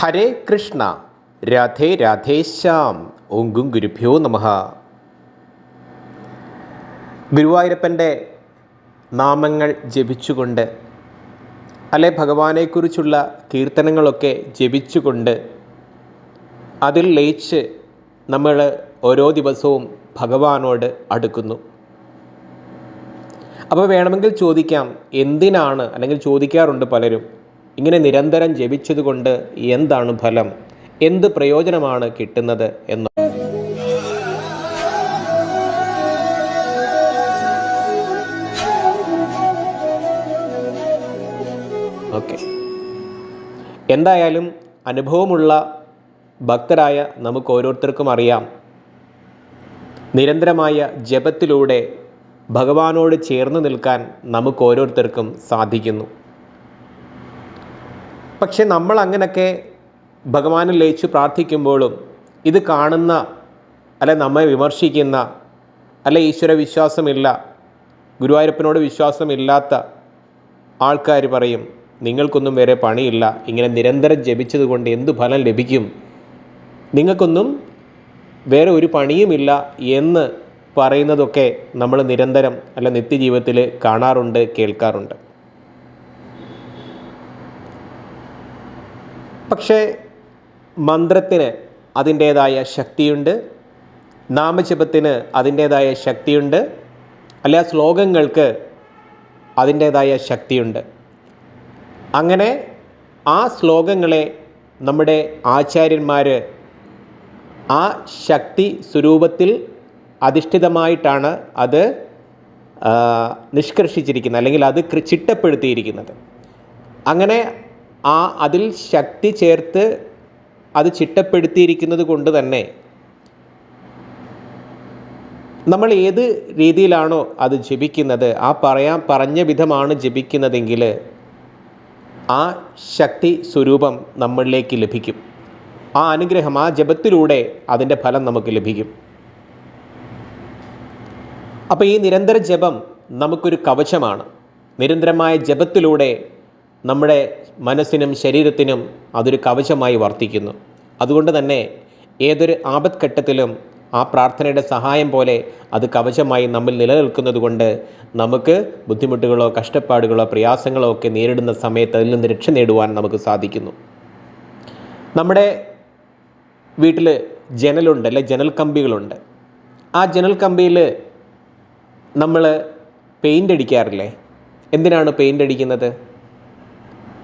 ഹരേ കൃഷ്ണ രാധേ രാധേശ്യാം ഓങ്കും ഗുരുഭ്യോ നമ. ഗുരുവായൂരപ്പന്റെ നാമങ്ങൾ ജപിച്ചുകൊണ്ട് അല്ലെ ഭഗവാനെക്കുറിച്ചുള്ള കീർത്തനങ്ങളൊക്കെ ജപിച്ചുകൊണ്ട് അതിൽ ലയിച്ച് നമ്മൾ ഓരോ ദിവസവും ഭഗവാനോട് അടുക്കുന്നു. അപ്പോൾ വേണമെങ്കിൽ ചോദിക്കാം എന്തിനാണ് അല്ലെങ്കിൽ ചോദിക്കാറുണ്ട് പലരും ഇങ്ങനെ നിരന്തരം ജപിച്ചതുകൊണ്ട് എന്താണ് ഫലം? എന്ത് പ്രയോജനമാണ് കിട്ടുന്നത് എന്ന്. ഓക്കെ. എന്തായാലും അനുഭവമുള്ള ഭക്തരായ നമുക്ക് ഓരോരുത്തർക്കും അറിയാം. നിരന്തരമായ ജപത്തിലൂടെ ഭഗവാനോട് ചേർന്ന് നിൽക്കാൻ നമുക്ക് ഓരോരുത്തർക്കും സാധിക്കുന്നു. പക്ഷെ നമ്മൾ അങ്ങനെയൊക്കെ ഭഗവാനിൽ ലയിച്ച് പ്രാർത്ഥിക്കുമ്പോഴും ഇത് കാണുന്ന അല്ലെ നമ്മെ വിമർശിക്കുന്ന അല്ലെ ഈശ്വര വിശ്വാസമില്ല ഗുരുവായൂരപ്പനോട് വിശ്വാസമില്ലാത്ത ആൾക്കാർ പറയും നിങ്ങൾക്കൊന്നും വേറെ പണിയില്ല ഇങ്ങനെ നിരന്തരം ജപിച്ചതുകൊണ്ട് എന്ത് ഫലം ലഭിക്കും? നിങ്ങൾക്കൊന്നും വേറെ ഒരു പണിയുമില്ല എന്ന് പറയുന്നതൊക്കെ നമ്മൾ നിരന്തരം അല്ല നിത്യജീവിതത്തിൽ കാണാറുണ്ട് കേൾക്കാറുണ്ട്. പക്ഷേ മന്ത്രത്തിന് അതിന്റേതായ ശക്തിയുണ്ട്. നാമജപത്തിന് അതിന്റേതായ ശക്തിയുണ്ട്. അല്ല ശ്ലോകങ്ങൾക്ക് അതിന്റേതായ ശക്തിയുണ്ട്. അങ്ങനെ ആ ശ്ലോകങ്ങളെ നമ്മുടെ ആചാര്യന്മാർ ആ ശക്തി സ്വരൂപത്തിൽ അധിഷ്ഠിതമായിട്ടാണ് അത് നിഷ്കർഷിച്ചിരിക്കുന്നത്. അല്ലെങ്കിൽ അത് ചിട്ടപ്പെടുത്തിയിരിക്കുന്നത്. അങ്ങനെ ആ അതിൽ ശക്തി ചേർത്ത് അത് ചിട്ടപ്പെടുത്തിയിരിക്കുന്നത് കൊണ്ട് തന്നെ നമ്മൾ ഏത് രീതിയിലാണോ അത് ജപിക്കുന്നത് ആ പറയാൻ പറഞ്ഞ വിധമാണ് ജപിക്കുന്നതെങ്കിൽ ആ ശക്തി സ്വരൂപം നമ്മളിലേക്ക് ലഭിക്കും. ആ അനുഗ്രഹം ആ ജപത്തിലൂടെ അതിന്റെ ഫലം നമുക്ക് ലഭിക്കും. അപ്പോൾ ഈ നിരന്തര ജപം നമുക്കൊരു കവചമാണ്. നിരന്തരമായ ജപത്തിലൂടെ നമ്മുടെ മനസ്സിനും ശരീരത്തിനും അതൊരു കവചമായി വർത്തിക്കുന്നു. അതുകൊണ്ട് തന്നെ ഏതൊരു ആപത്ഘട്ടത്തിലും ആ പ്രാർത്ഥനയുടെ സഹായം പോലെ അത് കവചമായി നമ്മിൽ നിലനിൽക്കുന്നത് കൊണ്ട് നമുക്ക് ബുദ്ധിമുട്ടുകളോ കഷ്ടപ്പാടുകളോ പ്രയാസങ്ങളോ ഒക്കെ നേരിടുന്ന സമയത്ത് അതിൽ നിന്ന് രക്ഷ നേടുവാൻ നമുക്ക് സാധിക്കുന്നു. നമ്മുടെ വീട്ടിൽ ജനലുണ്ട് അല്ലെ ജനൽ കമ്പികളുണ്ട്. ആ ജനൽ കമ്പിയിൽ നമ്മൾ പെയിന്റ് അടിക്കാറില്ലേ? എന്തിനാണ് പെയിന്റ് അടിക്കുന്നത്?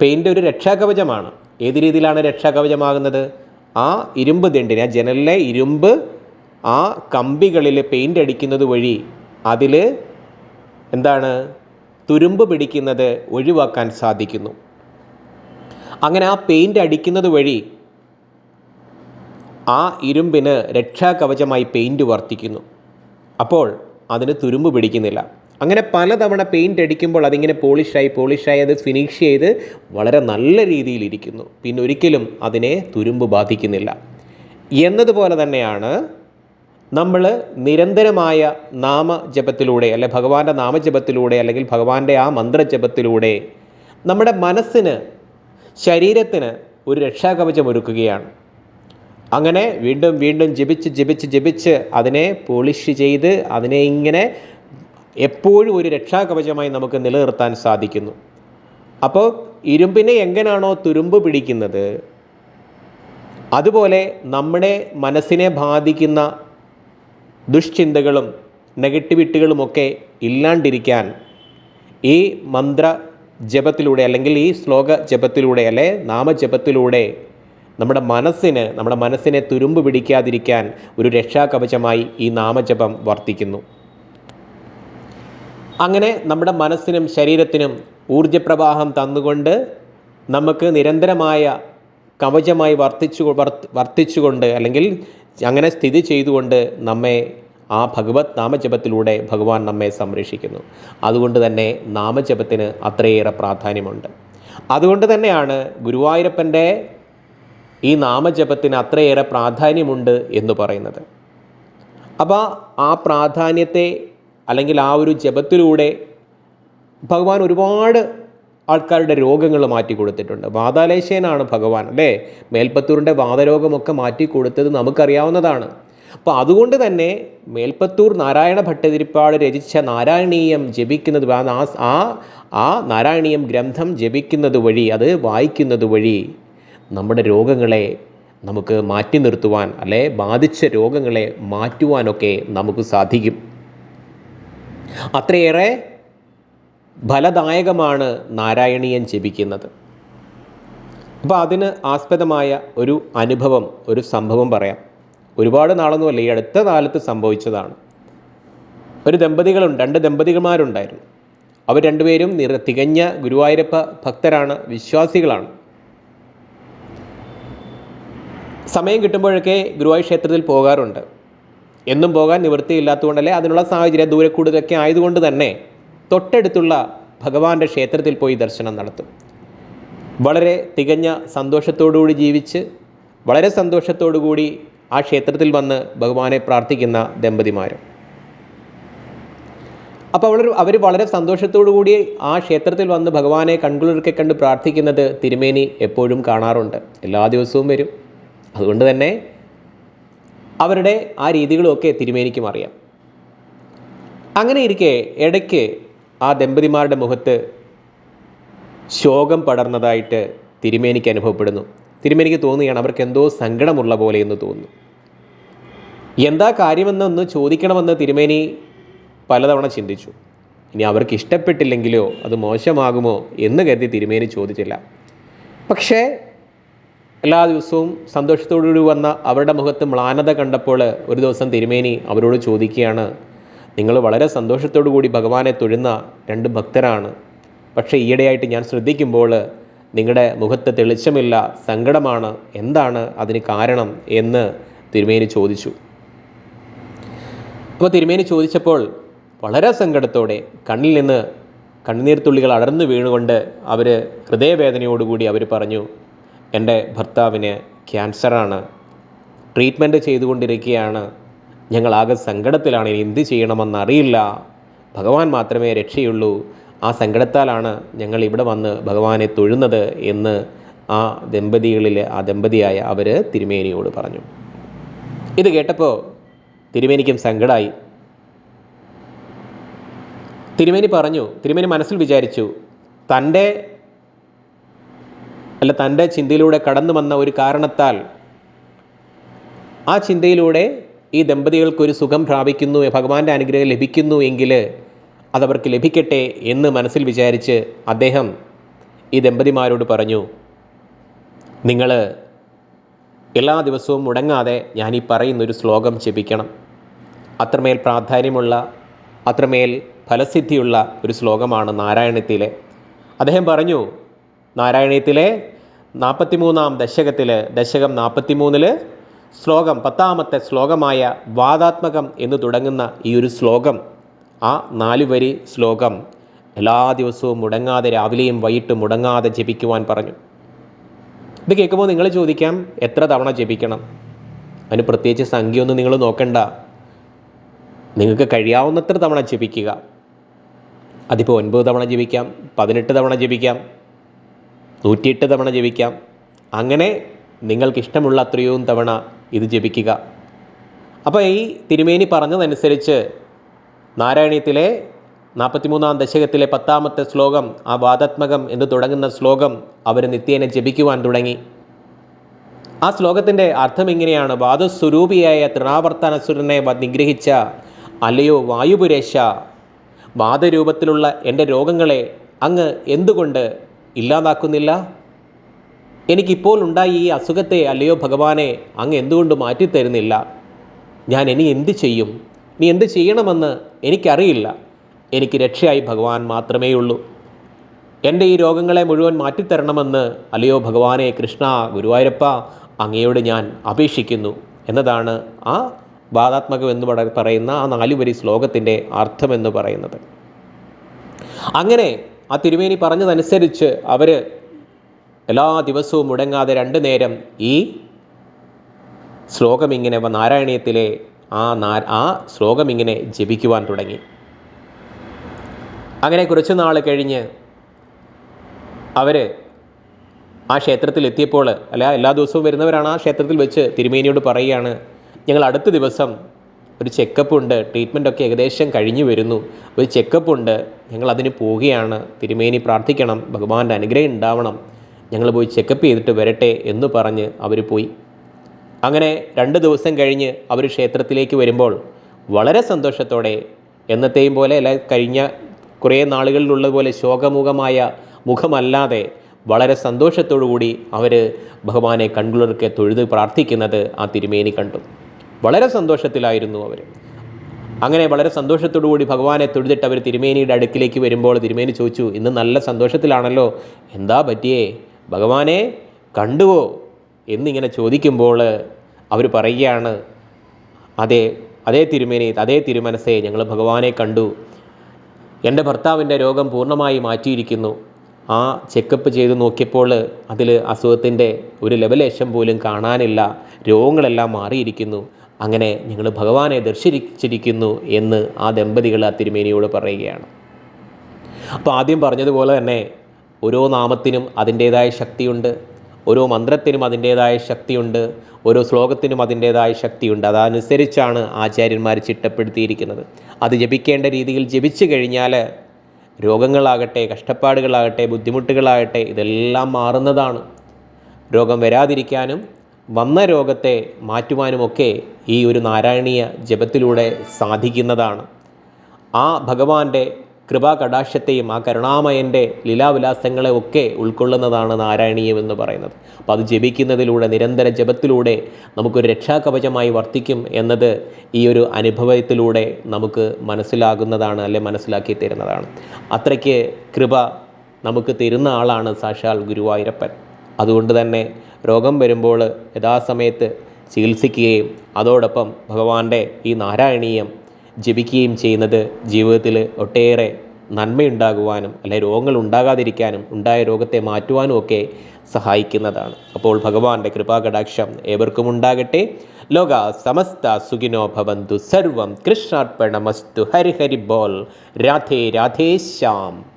പെയിന്റ് ഒരു രക്ഷാകവചമാണ്. ഏത് രീതിയിലാണ് രക്ഷാകവചമാകുന്നത്? ആ ഇരുമ്പ് ദണ്ടിന് ആ ജനലിലെ ഇരുമ്പ് ആ കമ്പികളിൽ പെയിന്റ് അടിക്കുന്നത് വഴി അതിൽ എന്താണ്? തുരുമ്പ് പിടിക്കുന്നത് ഒഴിവാക്കാൻ സാധിക്കുന്നു. അങ്ങനെ ആ പെയിന്റ് അടിക്കുന്നത് വഴി ആ ഇരുമ്പിന് രക്ഷാകവചമായി പെയിന്റ് വർത്തിക്കുന്നു. അപ്പോൾ അതിന് തുരുമ്പ് പിടിക്കുന്നില്ല. അങ്ങനെ പലതവണ പെയിന്റ് അടിക്കുമ്പോൾ അതിങ്ങനെ പോളിഷായി പോളിഷായി അത് ഫിനിഷ് ചെയ്ത് വളരെ നല്ല രീതിയിലിരിക്കുന്നു പിന്നെ ഒരിക്കലും അതിനെ തുരുമ്പ് ബാധിക്കുന്നില്ല. എന്നതുപോലെ തന്നെയാണ് നമ്മൾ നിരന്തരമായ നാമജപത്തിലൂടെ അല്ലെ ഭഗവാന്റെ നാമജപത്തിലൂടെ അല്ലെങ്കിൽ ഭഗവാന്റെ ആ മന്ത്രജപത്തിലൂടെ നമ്മുടെ മനസ്സിന് ശരീരത്തിന് ഒരു രക്ഷാകവചം ഒരുക്കുകയാണ്. അങ്ങനെ വീണ്ടും വീണ്ടും ജപിച്ച് ജപിച്ച് ജപിച്ച് അതിനെ പോളിഷ് ചെയ്ത് അതിനെ ഇങ്ങനെ എപ്പോഴും ഒരു രക്ഷാകവചമായി നമുക്ക് നിലനിർത്താൻ സാധിക്കുന്നു. അപ്പോൾ ഇരുമ്പിനെ എങ്ങനെയാണോ തുരുമ്പ് പിടിക്കുന്നത് അതുപോലെ നമ്മുടെ മനസ്സിനെ ബാധിക്കുന്ന ദുഷ്ചിന്തകളും നെഗറ്റിവിറ്റികളുമൊക്കെ ഇല്ലാണ്ടിരിക്കാൻ ഈ മന്ത്ര ജപത്തിലൂടെ അല്ലെങ്കിൽ ഈ ശ്ലോക ജപത്തിലൂടെ അല്ലെ നാമജപത്തിലൂടെ നമ്മുടെ മനസ്സിന് നമ്മുടെ മനസ്സിനെ തുരുമ്പ് പിടിക്കാതിരിക്കാൻ ഒരു രക്ഷാകവചമായി ഈ നാമജപം വർത്തിക്കുന്നു. അങ്ങനെ നമ്മുടെ മനസ്സിനും ശരീരത്തിനും ഊർജപ്രവാഹം തന്നുകൊണ്ട് നമുക്ക് നിരന്തരമായ കവചമായി വർത്തിച്ചു വർത്തിച്ചുകൊണ്ട് അല്ലെങ്കിൽ അങ്ങനെ സ്ഥിതി ചെയ്തുകൊണ്ട് നമ്മെ ആ ഭഗവത് നാമജപത്തിലൂടെ ഭഗവാൻ നമ്മെ സംരക്ഷിക്കുന്നു. അതുകൊണ്ട് തന്നെ നാമജപത്തിന് അത്രയേറെ പ്രാധാന്യമുണ്ട്. അതുകൊണ്ട് തന്നെയാണ് ഗുരുവായൂരപ്പന്റെ ഈ നാമജപത്തിന് അത്രയേറെ പ്രാധാന്യമുണ്ട് എന്ന് പറയുന്നത്. അപ്പോൾ ആ പ്രാധാന്യത്തെ അല്ലെങ്കിൽ ആ ഒരു ജപത്തിലൂടെ ഭഗവാൻ ഒരുപാട് ആൾക്കാരുടെ രോഗങ്ങൾ മാറ്റി കൊടുത്തിട്ടുണ്ട്. വാതാലേശയനാണ് ഭഗവാൻ അല്ലേ? മേൽപ്പത്തൂരിന്റെ വാതരോഗമൊക്കെ മാറ്റി കൊടുത്തത് നമുക്കറിയാവുന്നതാണ്. അപ്പോൾ അതുകൊണ്ട് തന്നെ മേൽപ്പത്തൂർ നാരായണ ഭട്ടതിരിപ്പാട് രചിച്ച നാരായണീയം ജപിക്കുന്നത് ആ ആ നാരായണീയം ഗ്രന്ഥം ജപിക്കുന്നത് വഴി അത് വായിക്കുന്നത് വഴി നമ്മുടെ രോഗങ്ങളെ നമുക്ക് മാറ്റി നിർത്തുവാൻ അല്ലെ? ബാധിച്ച രോഗങ്ങളെ മാറ്റുവാനൊക്കെ നമുക്ക് സാധിക്കും. അത്രയേറെ ഫലദായകമാണ് നാരായണീയൻ ജപിക്കുന്നത്. അപ്പോൾ അതിന് ആസ്പദമായ ഒരു അനുഭവം ഒരു സംഭവം പറയാം. ഒരുപാട് നാളൊന്നുമല്ല ഈ അടുത്ത കാലത്ത് സംഭവിച്ചതാണ്. ഒരു ദമ്പതികളുണ്ട് രണ്ട് ദമ്പതികന്മാരുണ്ടായിരുന്നു അവർ രണ്ടുപേരും നിറ തികഞ്ഞ ഗുരുവായൂരപ്പ ഭക്തരാണ് വിശ്വാസികളാണ്. സമയം കിട്ടുമ്പോഴൊക്കെ ഗുരുവായൂർ ക്ഷേത്രത്തിൽ പോകാറുണ്ട്. എന്നും പോകാൻ നിവൃത്തിയില്ലാത്തതുകൊണ്ടല്ലേ അതിനുള്ള സാഹചര്യം ദൂരക്കൂടുതലൊക്കെ ആയതുകൊണ്ട് തന്നെ തൊട്ടടുത്തുള്ള ഭഗവാന്റെ ക്ഷേത്രത്തിൽ പോയി ദർശനം നടത്തും. വളരെ തികഞ്ഞ സന്തോഷത്തോടുകൂടി ജീവിച്ച് വളരെ സന്തോഷത്തോടുകൂടി ആ ക്ഷേത്രത്തിൽ വന്ന് ഭഗവാനെ പ്രാർത്ഥിക്കുന്ന ദമ്പതിമാരും. അപ്പോൾ അവർ അവർ വളരെ കൂടി ആ ക്ഷേത്രത്തിൽ വന്ന് ഭഗവാനെ കൺകുളിർക്കെ കണ്ട് പ്രാർത്ഥിക്കുന്നത് തിരുമേനി എപ്പോഴും കാണാറുണ്ട്. എല്ലാ ദിവസവും വരും. അതുകൊണ്ട് തന്നെ അവരുടെ ആ രീതികളുമൊക്കെ തിരുമേനിക്കും അറിയാം. അങ്ങനെ ഇരിക്കെ ഇടയ്ക്ക് ആ ദമ്പതിമാരുടെ മുഖത്ത് ശോകം പടർന്നതായിട്ട് തിരുമേനിക്ക് അനുഭവപ്പെടുന്നു. തിരുമേനിക്ക് തോന്നുകയാണ് അവർക്ക് എന്തോ സങ്കടമുള്ള പോലെ എന്ന് തോന്നുന്നു. എന്താ കാര്യമെന്നൊന്ന് ചോദിക്കണമെന്ന് തിരുമേനി പലതവണ ചിന്തിച്ചു. ഇനി അവർക്ക് ഇഷ്ടപ്പെട്ടില്ലെങ്കിലോ അത് മോശമാകുമോ എന്ന് കരുതി തിരുമേനി ചോദിച്ചില്ല. പക്ഷേ എല്ലാ ദിവസവും സന്തോഷത്തോടുകൂടി വന്ന അവരുടെ മുഖത്ത് മ്ലാനത കണ്ടപ്പോൾ ഒരു ദിവസം തിരുമേനി അവരോട് ചോദിക്കുകയാണ് നിങ്ങൾ വളരെ സന്തോഷത്തോടു കൂടി ഭഗവാനെ തൊഴുന്ന രണ്ട് ഭക്തരാണ്. പക്ഷേ ഈയിടെയായിട്ട് ഞാൻ ശ്രദ്ധിക്കുമ്പോൾ നിങ്ങളുടെ മുഖത്ത് തെളിച്ചമില്ല സങ്കടമാണ്. എന്താണ് അതിന് കാരണം? എന്ന് തിരുമേനി ചോദിച്ചു. അപ്പോൾ തിരുമേനി ചോദിച്ചപ്പോൾ വളരെ സങ്കടത്തോടെ കണ്ണിൽ നിന്ന് കണ്ണുനീർത്തുള്ളികൾ അടർന്നു വീണുകൊണ്ട് അവർ ഹൃദയവേദനയോടുകൂടി അവർ പറഞ്ഞു എന്റെ ഭർത്താവിന് ക്യാൻസറാണ്. ട്രീറ്റ്മെന്റ് ചെയ്തുകൊണ്ടിരിക്കുകയാണ്. ഞങ്ങളാകെ സങ്കടത്തിലാണ്. ഇനി എന്ത് ചെയ്യണമെന്നറിയില്ല ഭഗവാൻ മാത്രമേ രക്ഷയുള്ളൂ. ആ സങ്കടത്താലാണ് ഞങ്ങൾ ഇവിടെ വന്ന് ഭഗവാനെ തൊഴുന്നത് എന്ന് ആ ദമ്പതികളിൽ ആ ദമ്പതിയായ അവർ തിരുമേനിയോട് പറഞ്ഞു. ഇത് കേട്ടപ്പോൾ തിരുമേനിക്കും സങ്കടമായി തിരുമേനി പറഞ്ഞു തിരുമേനി മനസ്സിൽ വിചാരിച്ചു തന്റെ അല്ല തന്റെ ചിന്തയിലൂടെ കടന്നു വന്ന ഒരു കാരണത്താൽ ആ ചിന്തയിലൂടെ ഈ ദമ്പതികൾക്കൊരു സുഖം പ്രാപിക്കുന്നു ഭഗവാന്റെ അനുഗ്രഹം ലഭിക്കുന്നു എങ്കിൽ അതവർക്ക് ലഭിക്കട്ടെ എന്ന് മനസ്സിൽ വിചാരിച്ച് അദ്ദേഹം ഈ ദമ്പതിമാരോട് പറഞ്ഞു നിങ്ങൾ എല്ലാ ദിവസവും മുടങ്ങാതെ ഞാൻ ഈ പറയുന്നൊരു ശ്ലോകം ജപിക്കണം. അത്രമേൽ പ്രാധാന്യമുള്ള അത്രമേൽ ഫലസിദ്ധിയുള്ള ഒരു ശ്ലോകമാണ് നാരായണത്തിലെ. അദ്ദേഹം പറഞ്ഞു നാരായണീയത്തിലെ നാൽപ്പത്തിമൂന്നാം ദശകത്തിൽ ദശകം നാൽപ്പത്തിമൂന്നിൽ ശ്ലോകം പത്താമത്തെ ശ്ലോകമായ വാദാത്മകം എന്ന് തുടങ്ങുന്ന ഈ ഒരു ശ്ലോകം ആ നാല് വരി ശ്ലോകം എല്ലാ ദിവസവും മുടങ്ങാതെ രാവിലെയും വൈകിട്ടും മുടങ്ങാതെ ജപിക്കുവാൻ പറഞ്ഞു. ഇത് കേൾക്കുമ്പോൾ നിങ്ങൾ ചോദിക്കാം എത്ര തവണ ജപിക്കണം? അതിന് പ്രത്യേകിച്ച് സംഖ്യയൊന്നും നിങ്ങൾ നോക്കണ്ട. നിങ്ങൾക്ക് കഴിയാവുന്നത്ര തവണ ജപിക്കുക. അതിപ്പോൾ ഒൻപത് തവണ ജപിക്കാം പതിനെട്ട് തവണ ജപിക്കാം നൂറ്റിയെട്ട് തവണ ജപിക്കാം. അങ്ങനെ നിങ്ങൾക്കിഷ്ടമുള്ള അത്രയും തവണ ഇത് ജപിക്കുക. അപ്പോൾ ഈ തിരുമേനി പറഞ്ഞതനുസരിച്ച് നാരായണീയത്തിലെ നാൽപ്പത്തിമൂന്നാം ദശകത്തിലെ പത്താമത്തെ ശ്ലോകം ആ വാദാത്മകം എന്ന് തുടങ്ങുന്ന ശ്ലോകം അവർ നിത്യേന ജപിക്കുവാൻ തുടങ്ങി. ആ ശ്ലോകത്തിന്റെ അർത്ഥം ഇങ്ങനെയാണ്. വാദസ്വരൂപിയായ തൃണാവർത്തനസുരനെ നിഗ്രഹിച്ച അല്ലയോ വായുപുരേശ വാദരൂപത്തിലുള്ള എന്റെ രോഗങ്ങളെ അങ്ങ് എന്തുകൊണ്ട് ഇല്ലാതാക്കുന്നില്ല? എനിക്കിപ്പോൾ ഉണ്ടായി ഈ അസുഖത്തെ അല്ലയോ ഭഗവാനെ അങ്ങ് എന്തുകൊണ്ട് മാറ്റിത്തരുന്നില്ല? ഞാൻ ഇനി എന്ത് ചെയ്യും? നീ എന്ത് ചെയ്യണമെന്ന് എനിക്കറിയില്ല. എനിക്ക് രക്ഷയായി ഭഗവാൻ മാത്രമേ ഉള്ളൂ എന്റെ ഈ രോഗങ്ങളെ മുഴുവൻ മാറ്റിത്തരണമെന്ന് അല്ലയോ ഭഗവാനെ കൃഷ്ണ ഗുരുവായൂരപ്പ അങ്ങയോട് ഞാൻ അപേക്ഷിക്കുന്നു എന്നതാണ് ആ വാദാത്മകം എന്ന് പറയുന്ന ആ നാലുവരി ശ്ലോകത്തിന്റെ അർത്ഥമെന്ന് പറയുന്നത്. അങ്ങനെ ആ തിരുമേനി പറഞ്ഞതനുസരിച്ച് അവർ എല്ലാ ദിവസവും മുടങ്ങാതെ രണ്ട് നേരം ഈ ശ്ലോകം ഇങ്ങനെ നാരായണീയത്തിലെ ആ നാ ആ ശ്ലോകം ഇങ്ങനെ ജപിക്കുവാൻ തുടങ്ങി. അങ്ങനെ കുറച്ച് നാൾ കഴിഞ്ഞ് അവർ ആ ക്ഷേത്രത്തിൽ എത്തിയപ്പോൾ അല്ല എല്ലാ ദിവസവും വരുന്നവരാണ് ആ ക്ഷേത്രത്തിൽ വെച്ച് തിരുമേനിയോട് പറയുകയാണ് ഞങ്ങൾ അടുത്ത ദിവസം ഒരു ചെക്കപ്പ് ഉണ്ട്. ട്രീറ്റ്മെന്റ് ഒക്കെ ഏകദേശം കഴിഞ്ഞു വരുന്നു. ഒരു ചെക്കപ്പ് ഉണ്ട്. ഞങ്ങൾ അതിന് പോവുകയാണ്. തിരുമേനി പ്രാർത്ഥിക്കണം. ഭഗവാന്റെ അനുഗ്രഹം ഉണ്ടാവണം. ഞങ്ങൾ പോയി ചെക്കപ്പ് ചെയ്തിട്ട് വരട്ടെ എന്ന് പറഞ്ഞ് അവർ പോയി. അങ്ങനെ രണ്ട് ദിവസം കഴിഞ്ഞ് അവർ ക്ഷേത്രത്തിലേക്ക് വരുമ്പോൾ വളരെ സന്തോഷത്തോടെ എന്നത്തെയും പോലെ അല്ല കഴിഞ്ഞ കുറേ നാളുകളിലുള്ളതുപോലെ ശോകമുഖമായ മുഖമല്ലാതെ വളരെ സന്തോഷത്തോടു കൂടി അവർ ഭഗവാനെ കൺകുളിർക്കെ തൊഴുത് പ്രാർത്ഥിക്കുന്നത് ആ തിരുമേനി കണ്ടു. വളരെ സന്തോഷത്തിലായിരുന്നു അവർ. അങ്ങനെ വളരെ സന്തോഷത്തോടു കൂടി ഭഗവാനെ തൊഴുതിട്ട് അവർ തിരുമേനിയുടെ അടുക്കിലേക്ക് വരുമ്പോൾ തിരുമേനി ചോദിച്ചു ഇന്ന് നല്ല സന്തോഷത്തിലാണല്ലോ. എന്താ പറ്റിയേ? ഭഗവാനെ കണ്ടുവോ? എന്നിങ്ങനെ ചോദിക്കുമ്പോൾ അവർ പറയുകയാണ് അതെ അതേ തിരുമേനി അതേ തിരുമനസ്സേ ഞങ്ങൾ ഭഗവാനെ കണ്ടു. എന്റെ ഭർത്താവിന്റെ രോഗം പൂർണമായി മാറ്റിയിരിക്കുന്നു. ആ ചെക്കപ്പ് ചെയ്ത് നോക്കിയപ്പോൾ അതിൽ അസുഖത്തിന്റെ ഒരു ലെവലേശം പോലും കാണാനില്ല. രോഗങ്ങളെല്ലാം മാറിയിരിക്കുന്നു. അങ്ങനെ ഞങ്ങൾ ഭഗവാനെ ദർശിച്ചിരിക്കുന്നു എന്ന് ആ ദമ്പതികൾ ആ തിരുമേനിയോട് പറയുകയാണ്. അപ്പോൾ ആദ്യം പറഞ്ഞതുപോലെ തന്നെ ഓരോ നാമത്തിനും അതിന്റേതായ ശക്തിയുണ്ട് ഓരോ മന്ത്രത്തിനും അതിന്റേതായ ശക്തിയുണ്ട് ഓരോ ശ്ലോകത്തിനും അതിന്റേതായ ശക്തിയുണ്ട്. അതനുസരിച്ചാണ് ആചാര്യന്മാർ ചിട്ടപ്പെടുത്തിയിരിക്കുന്നത്. അത് ജപിക്കേണ്ട രീതിയിൽ ജപിച്ചു കഴിഞ്ഞാൽ രോഗങ്ങളാകട്ടെ കഷ്ടപ്പാടുകളാകട്ടെ ബുദ്ധിമുട്ടുകളാകട്ടെ ഇതെല്ലാം മാറുന്നതാണ്. രോഗം വരാതിരിക്കാനും വന്ന രോഗത്തെ മാറ്റുവാനുമൊക്കെ ഈ ഒരു നാരായണീയ ജപത്തിലൂടെ സാധിക്കുന്നതാണ്. ആ ഭഗവാന്റെ കൃപാ കടാക്ഷത്തെയും ആ കരുണാമയന്റെ ലീലാവിലാസങ്ങളെ ഒക്കെ ഉൾക്കൊള്ളുന്നതാണ് നാരായണീയം എന്ന് പറയുന്നത്. അപ്പോൾ അത് ജപിക്കുന്നതിലൂടെ നിരന്തര ജപത്തിലൂടെ നമുക്കൊരു രക്ഷാകവചമായി വർത്തിക്കും എന്നത് ഈ ഒരു അനുഭവത്തിലൂടെ നമുക്ക് മനസ്സിലാകുന്നതാണ് അല്ലെ മനസ്സിലാക്കി തരുന്നതാണ്. അത്രയ്ക്ക് കൃപ നമുക്ക് തരുന്ന ആളാണ് സാക്ഷാൽ ഗുരുവായൂരപ്പൻ. അതുകൊണ്ട് തന്നെ രോഗം വരുമ്പോൾ യഥാസമയത്ത് ചികിത്സിക്കുകയും അതോടൊപ്പം ഭഗവാന്റെ ഈ നാരായണീയം ജപിക്കുകയും ചെയ്യുന്നത് ജീവിതത്തിൽ ഒട്ടേറെ നന്മയുണ്ടാകുവാനും അല്ലെ രോഗങ്ങൾ ഉണ്ടാകാതിരിക്കാനും ഉണ്ടായ രോഗത്തെ മാറ്റുവാനും ഒക്കെ സഹായിക്കുന്നതാണ്. അപ്പോൾ ഭഗവാന്റെ കൃപാകടാക്ഷം ഏവർക്കും ഉണ്ടാകട്ടെ. ലോക സമസ്ത സുഖിനോ ഭവന്തു. സർവം കൃഷ്ണാർപ്പണമസ്തു. ഹരിഹരി ഹരി ബോൾ. രാധേ രാധേ ശ്യാം.